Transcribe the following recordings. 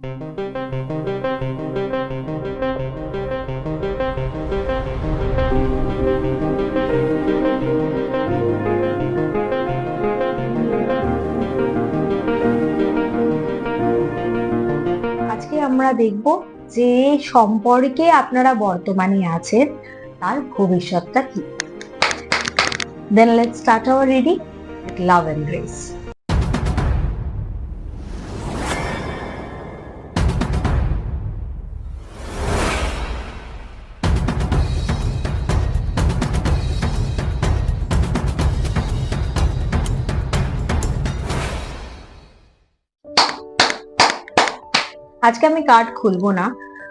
আজকে আমরা দেখব যে সম্পর্কে আপনারা বর্তমানে আছেন, তার ভবিষ্যৎটা কি? Then let's start our reading love and grace আজকে আমি কার্ড খুলবো না।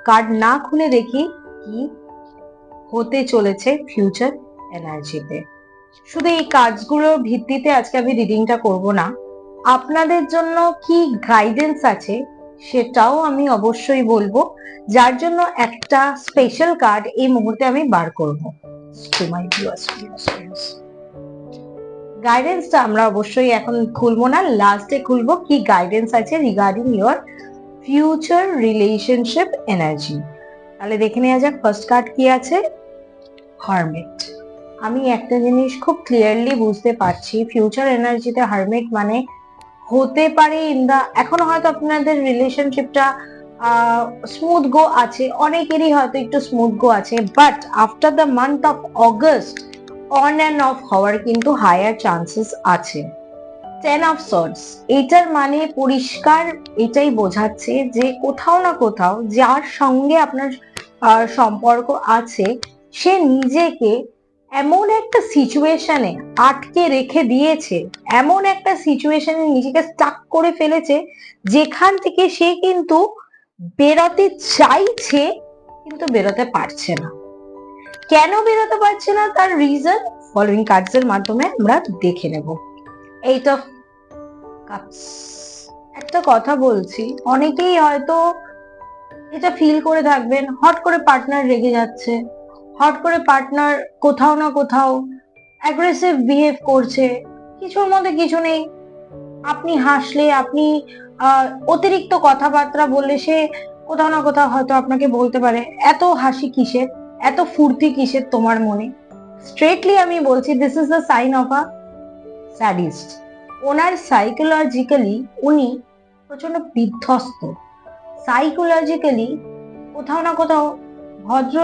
কার্ড না খুলে দেখি কি হতে চলেছে ফিউচার এনার্জিতে শুধু এই কার্ডসগুলোর ভিত্তিতে আজকে আমি রিডিংটা করব না। আপনাদের জন্য কি গাইডেন্স আছে সেটাও আমি অবশ্যই বলব। যার জন্য একটা স্পেশাল কার্ড এই মুহূর্তে আমি বার করব। গাইডেন্সটা আমরা অবশ্যই এখন খুলবো না। লাস্টে খুলবো কি গাইডেন্স আছে regarding your future relationship energy তাহলে দেখে নেওয়া যাক ফার্স্ট কার্ড কি আছে? হারমেট আমি একটা জিনিস খুব ক্লিয়ারলি বুঝতে পারছি ফিউচার এনার্জিতে হারমেট মানে হতে পারে ইন দা এখন হয়তো আপনাদের রিলেশনশিপটা স্মুথ গো আছে, অনেকেরই হয়তো একটু স্মুথ গো আছে but after the month of August on and off হওয়ার কিন্তু হায়ার চান্সেস আছে। টেন অফ সর্টস এটার মানে পরিষ্কার এটাই বোঝাচ্ছে যে কোথাও না কোথাও যার সঙ্গে আপনার সম্পর্ক আছে, সে নিজেকে এমন একটা সিচুয়েশনে আটকে রেখে দিয়েছে, এমন একটা সিচুয়েশনে নিজেকে স্টাক করে ফেলেছে, যেখান থেকে সে কিন্তু বেরোতে চাইছে, কিন্তু বেরোতে পারছে না। কেন বেরোতে পারছে না? তার রিজন ফলোইং কার্ডস এর মাধ্যমে আমরা দেখে নেব। অফ কাপস একটা কথা বলছি, অনেকেই হয়তো এটা ফিল করে থাকবেন, হট করে পার্টনার রেগে যাচ্ছে, হট করে পার্টনার কোথাও না কোথাও অ্যাগ্রেসিভ বিহেভ করছে, কিছুর মধ্যে কিছু নেই। আপনি হাসলে, আপনি অতিরিক্ত কথাবার্তা বললে সে কোথাও না কোথাও হয়তো আপনাকে বলতে পারে, এত হাসি কিসের? এত ফুর্তি কিসের তোমার মনে? স্ট্রেটলি আমি বলছি this is the sign of a sadist. Owner psychologically উনি প্রচণ্ড বিধ্বস্ত। সাইকোলজিক্যালি কোথাও না কোথাও ভদ্র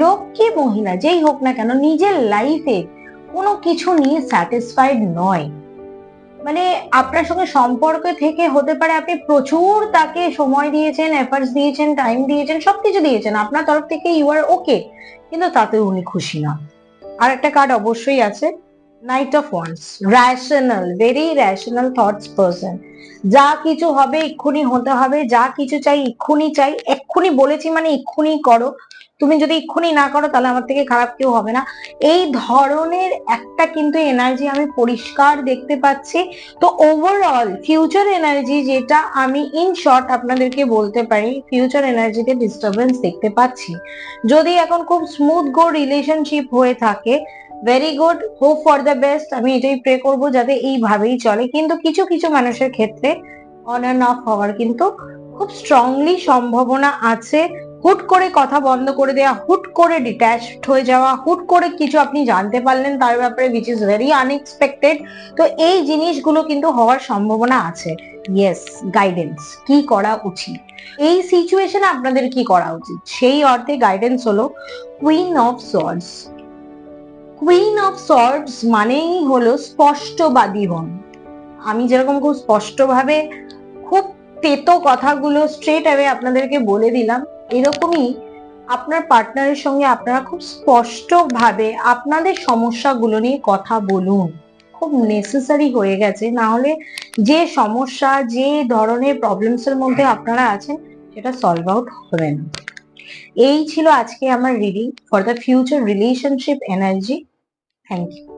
লোক কি মহিলা, যেই হোক না কেন, নিজের লাইফে কোনো কিছু নিয়ে স্যাটিসফাইড নয়। মানে আপনার সঙ্গে সম্পর্ক থেকে হতে পারে আপনি প্রচুর তাকে সময় দিয়েছেন এফার্টস দিয়েছেন টাইম দিয়েছেন সব কিছু দিয়েছেন, আপনার তরফ থেকে ইউ আর ওকে কিন্তু তাতে উনি খুশি না। আর একটা কার্ড অবশ্যই আছে। Knight of wands rational very rational thoughts person যা কিছু হবে, এক্ষুনি হতে হবে। যা কিছু চাই, এক্ষুনি চাই। এক্ষুনি বলেছি মানে এক্ষুনি করো। তুমি যদি এক্ষুনি না করো, তাহলে আমার থেকে খারাপ কেউ হবে না। এই ধরনের একটা কিন্তু এনার্জি আমি পরিষ্কার দেখতে পাচ্ছি। তো ওভারঅল ফিউচার এনার্জি যেটা আমি ইন শর্ট আপনাদেরকে বলতে পারি ফিউচার এনার্জিতে ডিস্টারবেন্স দেখতে পাচ্ছি। যদি এখন খুব স্মুথ গো রিলেশনশিপ হয়ে থাকে very good hope for the best আমি এটাই প্রে করব যাতে এইভাবেই চলে। কিন্তু কিছু কিছু মানুষের ক্ষেত্রে অন অ্যান্ড অফ হওয়ার কিন্তু খুব স্ট্রংলি সম্ভাবনা আছে। হুট করে কথা বন্ধ করে দেওয়া হুট করে ডিট্যাচড হয়ে যাওয়া, হুট করে কিছু আপনি জানতে পারলেন তার ব্যাপারে উইচ ইজ ভেরি আনএক্সপেক্টেড তো এই জিনিসগুলো কিন্তু হওয়ার সম্ভাবনা আছে। ইয়েস গাইডেন্স কি করা উচিত? এই সিচুয়েশনে আপনাদের কি করা উচিত? সেই অর্থে গাইডেন্স হলো queen of swords queen of swords মানেই হলো স্পষ্টবাদী হন। আমি যেরকম খুব স্পষ্টভাবে, খুব তেতো কথাগুলো স্ট্রেট অ্যাওয়ে আপনাদেরকে বলে দিলাম, এরকমই আপনার পার্টনারের সঙ্গে আপনারা খুব স্পষ্টভাবে আপনাদের সমস্যাগুলো নিয়ে কথা বলুন। খুব নেসেসারি হয়ে গেছে, না হলে যে সমস্যা, যে ধরনের প্রবলেমস এর মধ্যে আপনারা আছেন, সেটা সলভ আউট হবে না। এই ছিল আজকে আমার reading for the future relationship energy thank you